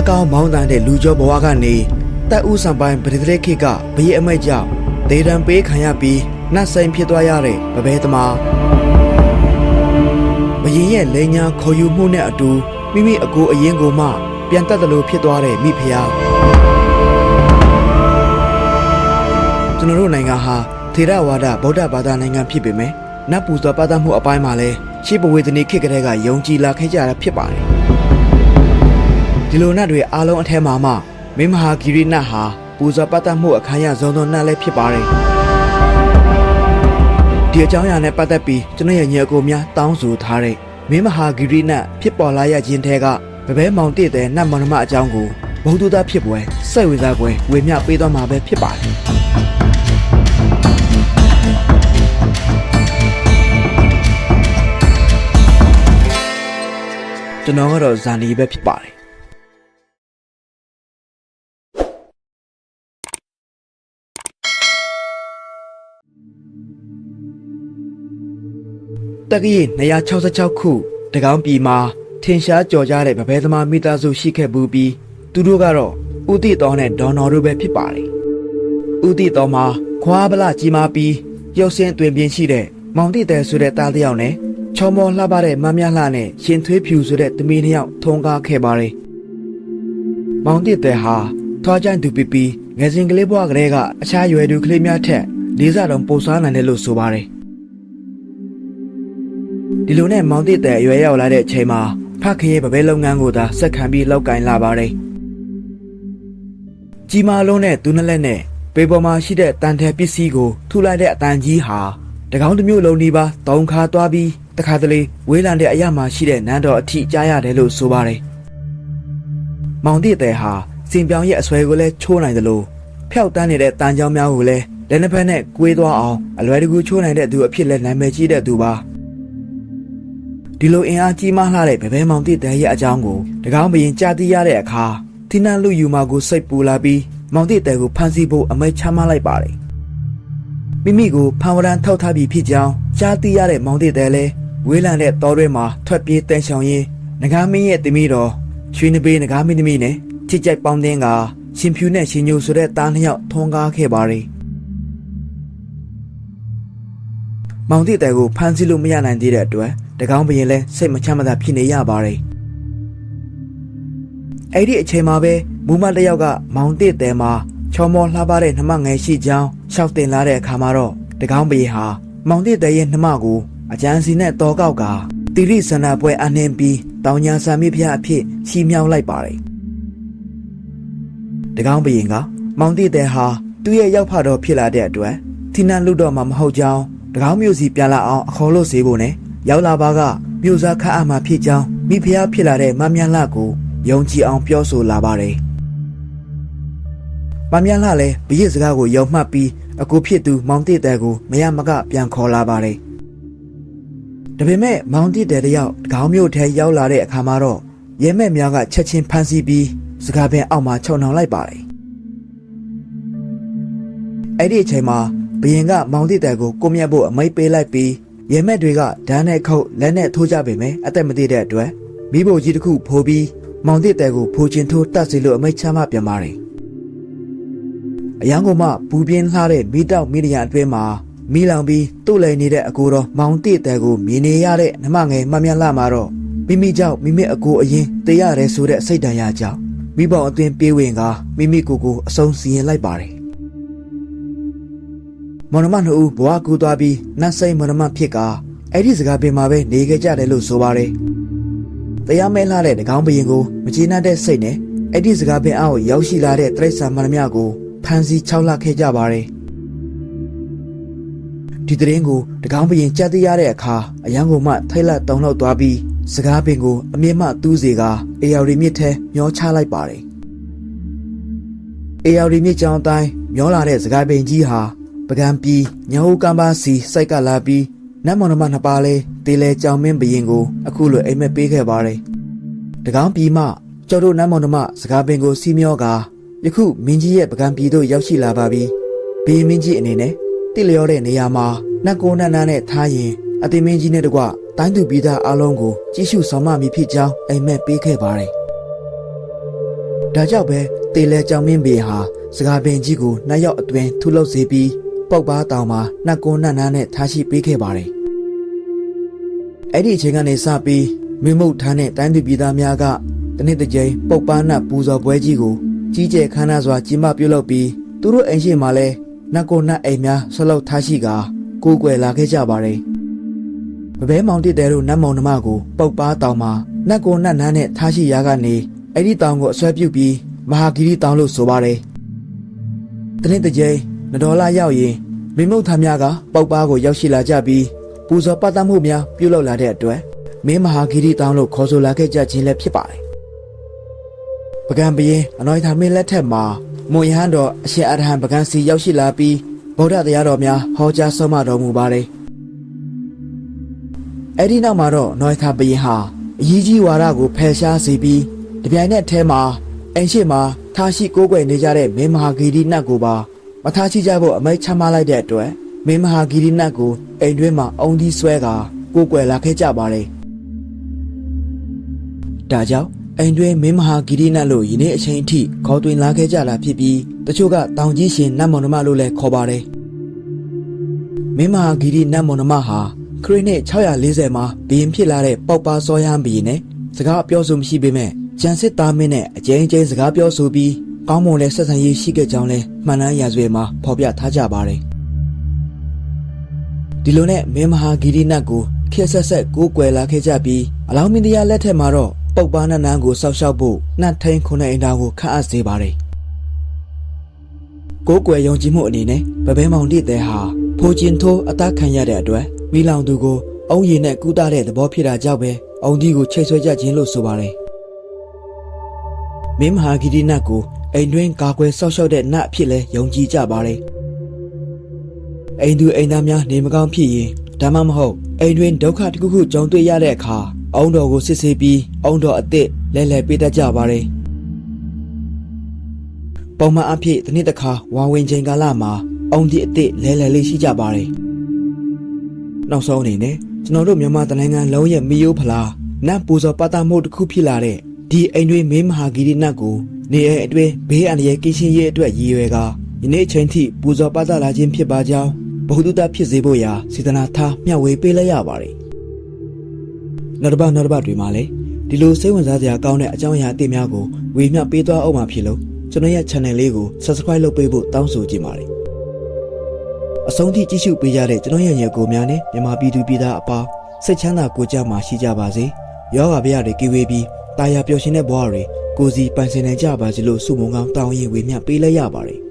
အားကောင်းမောင်းတန်တဲ့လူကျော်ဘဝကနေတက်ဦးစံပိုင်းပရိသေခေတ်ကဘရီအမိတ်ကြောင့်ဒေဒံပေးခံရပြီးနတ်ဆိုင်ဖြစ်သွားရတဲ့ဗဘဲသမားဘရင်ရဲ့လိန်ညာခေါ်ယူမှုနဲ့အတူမိမိအကိုအရင်ကိုမှ ပြန်တက်တယ်လို့ဖြစ်သွားတဲ့မိဖုရားကျွန်တော်တို့နိုင်ငံဟာထေရဝါဒဗုဒ္ဓဘာသာနိုင်ငံဖြစ်ပေမဲ့နတ်ပူဇော်ပတ်သက်မှုအပိုင်းမှာလည်းရှေးဘဝေဒနီခေတ်ကလေးကယုံကြည်လာခဲ့ကြတာဖြစ်ပါတယ် ဒီလိုနတ်တွေအားလုံးအထက်မှာမှမင်းမဟာဂီရိနတ်ဟာပူဇော်ပတ်သက်မှုအခမ်းအနားဇုံသွန်းနတ်လည်းဖြစ်ပါတယ်ဒီအကြောင်းအရာနဲ့ပတ်သက်ပြီးကျွန်တော်ရဲ့ညီအကိုများတောင်းဆိုထားတဲ့မင်းမဟာဂီရိနတ်ဖြစ်ပေါ်လာရခြင်းထဲကဗဘဲမောင်တည့်တဲ့နတ်မောင်နှမအကြောင်းကိုဘုံသူသားဖြစ်ပွဲစိတ်ဝင်စားပွဲဝေမျှပေးသွားမှာပဲဖြစ်ပါတယ်ကျွန်တော်ကတော့ဇာနီပဲဖြစ်ပါတယ် တက္ကရာ266ခုတကောင်းပြည်မှာထင်ရှားကြော်ကြတဲ့ဗဘဲသမားမိသားစုရှိခဲ့ဘူးပြီးသူတို့ကတော့ဦးတိတော်နဲ့ဒေါ်နော်တို့ပဲဖြစ်ပါတယ်ဦးတိတော်မှာခွားဗလာကြီးမားပြီးရုပ်စင်းတွင်ပြင်းရှိတဲ့မောင်တိတဲဆိုတဲ့သားတစ်ယောက်နဲ့ချောမောလှပတဲ့မမ်းမြလှနဲ့ရှင်သွေးဖြူဆိုတဲ့သမီးနှစ်ယောက်ထုံကားခဲ့ပါတယ်မောင်တိတဲဟာထွားကြိုင်သူပီပီငယ်စဉ်ကလေးဘဝကလေးကအခြားရွယ်သူကလေးများထက်လေးစားတော်ပိုစားနိုင်တယ်လို့ဆိုပါတယ် ဒီလိုနဲ့မောင်တိတဲအရွယ်ရောက်လာတဲ့အချိန်မှာဖခင်ရဲ့ဗဘဲလုပ်ငန်းကိုသာဆက်ခံပြီးလောက်ကင်လာပါတယ်ကြီးမားလုံးနဲ့သူနှစ်လက်နဲ့ပေပေါ်မှာရှိတဲ့တန်ထဲပစ္စည်းကိုထုလိုက်တဲ့အတန်ကြီးဟာတကောင်းတစ်မျိုးလုံးဒီပါတောင်းခါသွားပြီးတခါတလေဝေးလံတဲ့အရာမှာရှိတဲ့နန်းတော်အထိကြားရတယ်လို့ဆိုပါတယ်။မောင်တိတဲ့ဟာစင်ပြောင်ရဲ့အဆွဲကိုလည်းချိုးနိုင်တယ်လို့ဖျောက်တန်းနေတဲ့တန်ကြောင်းများကိုလည်းလက်နှစ်ဖက်နဲ့ကွေးသွားအောင်အလွယ်တကူချိုးနိုင်တဲ့သူအဖြစ်လည်းနာမည်ကြီးတဲ့သူပါ။ ဒီလိုအင်အားကြီးမားလှတဲ့ဗဘဲမောင်တိတဲ့ရဲ့အကြောင်းကိုတကောင်းဘရင်ကြားသိရတဲ့အခါထိနှံလူယူမာကိုစိတ်ပူလာပြီးမောင်တိတဲ့ကိုဖမ်းဆီးဖို့အမိန့်ချမှတ်လိုက်ပါတယ်။မိမိကိုဖန်ဝရန်ထောက်ထားပြီးဖြစ်ကြောင်းကြားသိရတဲ့မောင်တိတဲ့လည်းဝေးလံတဲ့တောတွေမှာထွက်ပြေးတန်ရှောင်ရင်းငကားမင်းရဲ့သမီးတော်ချွေးနှပေးငကားမင်းသမီးနဲ့ချစ်ကြိုက်ပေါင်းတင်ကရှင်ဖြူနဲ့ရှင်ညိုဆိုတဲ့သားနှစ်ယောက်ထုံကားခဲ့ပါရီမောင်တိတဲ့ကိုဖမ်းဆီးလို့မရနိုင်သေးတဲ့အတွက် တကောင်းဘရင်လဲစိတ်မချမ်းမသာဖြစ်နေရပါရီအဲ့ဒီအချိန်မှာပဲမူမတစ်ယောက်ကမောင်တိတဲ့မှာချောမောလှပတဲ့နှမငယ်ရှိကြောင်းရှောက်တင်လာတဲ့အခါမှာတော့တကောင်းဘရင်ဟာမောင်တိတဲ့ရဲ့နှမကိုအကျန်းစီနဲ့တောကောက်ကတိရိဆန္ဒပွဲအနှင်းပြီးတောင်ညာဆာမိဖုရားအဖြစ်ချီးမြှောက်လိုက်ပါတယ်။တကောင်းဘရင်ကမောင်တိတဲ့ဟာသူ့ရဲ့ရောက်ဖတော်ဖြစ်လာတဲ့အတွက်ထိနှံလူတော့မှမဟုတ်ကြောင်းတကောင်းမျိုးစီပြန်လာအောင်အခေါ်လို့စေဖို့နဲ့ ရောက်လာပါကမြို့စားခတ်အမှဖြစ်ကြောင်းမိဖုရားဖြစ်လာတဲ့မမြလှကိုယုံကြည်အောင်ပြောဆိုလာပါတယ်။မမြလှလည်းဘရစ်စကားကိုယုံမှတ်ပြီးအကူဖြစ်သူမောင်တိတဲ့ကိုမရမကပြန်ခေါ်လာပါတယ်။ဒါပေမဲ့မောင်တိတဲ့တယောက်တကောင်းမြို့ထဲရောက်လာတဲ့အခါမှာတော့ရဲမဲ့များကချက်ချင်းဖမ်းဆီးပြီးစကားပင်အောက်မှာခြုံနှောင်လိုက်ပါတယ်။အဲ့ဒီအချိန်မှာဘရင်ကမောင်တိတဲ့ကိုကိုမြတ်ဖို့အမိတ်ပေးလိုက်ပြီး ရဲမဲ့တွေကဒန်းနဲ့ခုတ်လက်နဲ့ထိုးကြပေမဲ့အသက်မသေးတဲ့အတွက်မိဖို့ကြီးတစ်ခုဖိုးပြီးမောင်တိတဲ့ကိုဖိုးချင်းထိုးတတ်စီလို့အမိတ်ချမှပြန်ပါတယ်။အရန်ကုန်မှပူပြင်းလှတဲ့မိတောက်မိလျံအတွင်းမှာမီလောင်ပြီးတုတ်လည်နေတဲ့အကိုတော်မောင်တိတဲ့ကိုမြင်နေရတဲ့နှမငယ်မမြလာမှာတော့မိမိကြောင့်မိမိအကိုအရင်တရရဲဆိုတဲ့စိတ်တန်ရာကြောင့်မိဘအသွင်ပြေးဝင်ကမိမိကိုယ်ကိုအဆုံးစီရင်လိုက်ပါတယ် မောင်နှမနှစ်ဦးဘဝကူသွားပြီးနတ်စိတ်မောင်နှမဖြစ်ကအဲ့ဒီစကားပင်မှာပဲနေခဲ့ကြတယ်လို့ဆိုပါတယ်တရားမဲလှတဲ့တကောင်းဘရင်ကိုမကျေနပ်တဲ့စိတ်နဲ့အဲ့ဒီစကားပင်အောက်ရောက်ရှိလာတဲ့တရိษံမန္တမကိုဖမ်းဆီးခြောက်လှခဲ့ကြပါတယ်ဒီတရင်ကိုတကောင်းဘရင်ကြက်သိရတဲ့အခါအရန်ကိုမှထိုက်လက်တုံလောက်သွားပြီးစကားပင်ကိုအမြင့်မှတူးစေကအေယော်ရီမြစ်ထဲမျောချလိုက်ပါတယ်အေယော်ရီမြစ်ကြောင်အတိုင်းမျောလာတဲ့စကားပင်ကြီးဟာ ပကံပြီးညဟုကံပါစီစိုက်ကလာပြီးနတ်မောင်နှမနှစ်ပါးလဲတေလဲကြောင်မင်းဘရင်ကိုအခုလိုအိမ်မက်ပေးခဲ့ပါတယ်တကောင်းပြီးမှကျော်တို့နတ်မောင်နှမစကားပင်ကိုစီးမျောကယခုမင်းကြီးရဲ့ပကံပြည်သို့ရောက်ရှိလာပါပြီဘေးမင်းကြီးအနေနဲ့တိလျောတဲ့နေရာမှာနတ်ကိုနတ်နာနဲ့ထားရင်အသိမင်းကြီးနဲ့တကွတိုင်းသူပြည်သားအလုံးကိုကြီးစုဆောင်မမိဖြစ်ကြောင်းအိမ်မက်ပေးခဲ့ပါတယ်ဒါကြောင့်ပဲတေလဲကြောင်မင်းဘေဟာစကားပင်ကြီးကိုနှက်ရောက်အတွင်းထုလုပ်စေပြီး ပုတ်ပါတောင်မှာနှက်ကုန်းနှက်နားနဲ့ထားရှိပေးခဲ့ပါတယ်။အဲ့ဒီအချိန်ကနေစပြီးမင်းမုတ်ထမ်းတဲ့တိုင်းသူပြည်သားများကတနေ့တစ်ကြိမ်ပုတ်ပါနှက်ပူဇော်ပွဲကြီးကိုကြီးကျယ်ခမ်းနားစွာကျင်းပပြုလုပ်ပြီးသူတို့အိမ်ရှိမှလည်းနှက်ကုန်းနှက်အိမ်များဆွလုပ်ထားရှိကာကိုးကွယ်လာခဲ့ကြပါတယ်။ဗဘဲမောင်တစ်တဲတို့နတ်မောင်နှမကိုပုတ်ပါတောင်မှာနှက်ကုန်းနှက်နားနဲ့ထားရှိရာကနေအဲ့ဒီတောင်ကိုအဆွဲပြုတ်ပြီးမဟာဂီရီတောင်လို့ဆိုပါတယ်။တနေ့တစ်ကြိမ် နဒေါ်လာရောက်ရင်မိမုတ်သားများကပေါက်ပါကိုရောက်ရှိလာကြပြီးပူဇော်ပတ်သက်မှုများပြုလုပ်လာတဲ့အတွက်မင်းမဟာဂီရီတောင်လို့ခေါ်ဆိုလာခဲ့ကြခြင်းလည်းဖြစ်ပါတယ်။ပကံပရင်အနော်ထာမင်းလက်ထက်မှာမွန်ရဟန်းတော်အရှင်အရဟံပကံစီရောက်ရှိလာပြီးဗုဒ္ဓတရားတော်များဟောကြားဆုံးမတော်မူပါတယ်။အဲ့ဒီနောက်မှာတော့နော်ထာပရင်ဟာအရေးကြီးဝါဒကိုဖယ်ရှားစေပြီးတပြိုင်နက်တည်းမှာအင်ရှိမှာထားရှိကိုးကွယ်နေကြတဲ့မင်းမဟာဂီရီနတ်ကိုပါ မထားရှိကြဖို့အမိန့်ချမှတ်လိုက်တဲ့အတွက်မင်းမဟာဂီရီနတ်ကိုအိမ်တွင်းမှာအုံဒီဆွဲကာကိုးကွယ်လာခဲ့ကြပါတယ်။ဒါကြောင့်အိမ်တွင်းမင်းမဟာဂီရီနတ်လို့ယနေ့အချိန်အထိခေါ်တွင်လာခဲ့ကြတာဖြစ်ပြီးတချို့ကတောင်ကြီးရှင်နတ်မောင်နှမလို့လည်းခေါ်ပါတယ်။မင်းမဟာဂီရီနတ်မောင်နှမဟာခရစ်နှစ်640မှာဘီရင်ဖြစ်လာတဲ့ပေါက်ပါစောရမ်းဘီရင်နဲ့စကားအပြောဆိုမရှိပေမဲ့ကျန်စစ်သားမင်းနဲ့အကျဉ်းချင်းစကားပြောဆိုပြီး ကောင်းမွန်တဲ့ဆက်ဆံရေးရှိခဲ့ကြောင်းလဲမှန်တမ်းရာဇဝေမှာဖော်ပြထားကြပါတယ်ဒီလိုနဲ့မင်းမဟာဂီရီနတ်ကိုခေတ်ဆက်ဆက်ကိုးကွယ်လာခဲ့ကြပြီးအလောင်းမင်းတရားလက်ထက်မှာတော့ပုပ်ပါနတ်နန်းကိုစောက်ရှောက်ဖို့နှတ်ထိန်ခုနှစ်အင်တာကိုခန့်အပ်စေပါတယ်ကိုးကွယ်ယုံကြည်မှုအနေနဲ့ဗဘဲမောင်တိတဲ့ဟာဖိုဂျင်ထိုးအသက်ခံရတဲ့အတွက်မိလောင်သူကိုအုံရည်နဲ့ကူးတာတဲ့သဘောဖြစ်တာကြောင့်ပဲအုံဒီကိုချိတ်ဆွဲကြခြင်းလို့ဆိုပါတယ်မင်းမဟာဂီရီနတ်ကို အိမ်တွင်းကာကွယ်ဆောက်ရှောက်တဲ့နတ်အဖြစ်လဲယုံကြည်ကြပါတယ်အိမ်သူအိမ်သားများနေမကောင်းဖြစ်ရင်ဒါမှမဟုတ်အိမ်တွင်းဒုက္ခတစ်ခုခုကြုံတွေ့ရတဲ့အခါအုံတော်ကိုစစ်ဆေးပြီးအုံတော်အစ်စ်လဲလှယ်ပေးတတ်ကြပါတယ်ပုံမှန်အဖြစ်တစ်နှစ်တစ်ခါဝါဝင်ချိန်ကာလမှာအုံဒီအစ်စ်လဲလှယ်လေးရှိကြပါတယ်နောက်ဆုံးအနေနဲ့ကျွန်တော်တို့မြန်မာတိုင်းနိုင်ငံလုံးရဲ့မီယိုဖလားနတ်ပူဇော်ပတ်သက်မှုတစ်ခုဖြစ်လာတဲ့ဒီအိမ်တွင်းမင်းမဟာဂီရီနတ်ကို နေအိမ်အတွင်းဘေးအန္တရာယ်ကင်းရှင်းရေးအတွက်ရည်ရွယ်ကာယနေ့အချိန်ထိပူဇော်ပတ်သက်လာခြင်းဖြစ်ပါကြောင်းဘ ഹു တုတဖြစ်စေဖို့ရာစေတနာထားမျှဝေပေးလိုက်ရပါတယ်နောက်တစ်ပတ်နောက်တစ်ပတ်တွေမှာလည်းဒီလိုစိတ်ဝင်စားစရာကောင်းတဲ့အကြောင်းအရာအသစ်များကိုဝေမျှပေးသွားအောင်မှာဖြစ်လို့ကျွန်တော်ရဲ့ channel လေးကို subscribe လုပ်ပေးဖို့တောင်းဆိုချင်ပါတယ်အဆုံးထိကြည့်ရှုပေးကြတဲ့ကျွန်တော်ရဲ့ညီကိုများနဲ့မြန်မာပြည်သူပြည်သားအပေါင်းစိတ်ချမ်းသာကိုကြမှာရှိကြပါစေ။ယောဂဗျာတွေကီဝေးပြီးတာယာပျော်ရွှင်တဲ့ဘဝတွေ ကိုစီပိုင်ဆိုင်နိုင်ကြပါစေလို့ဆုမွန်ကောင်းတောင်းရင်ဝေမျှပေးလိုက်ရပါတယ်။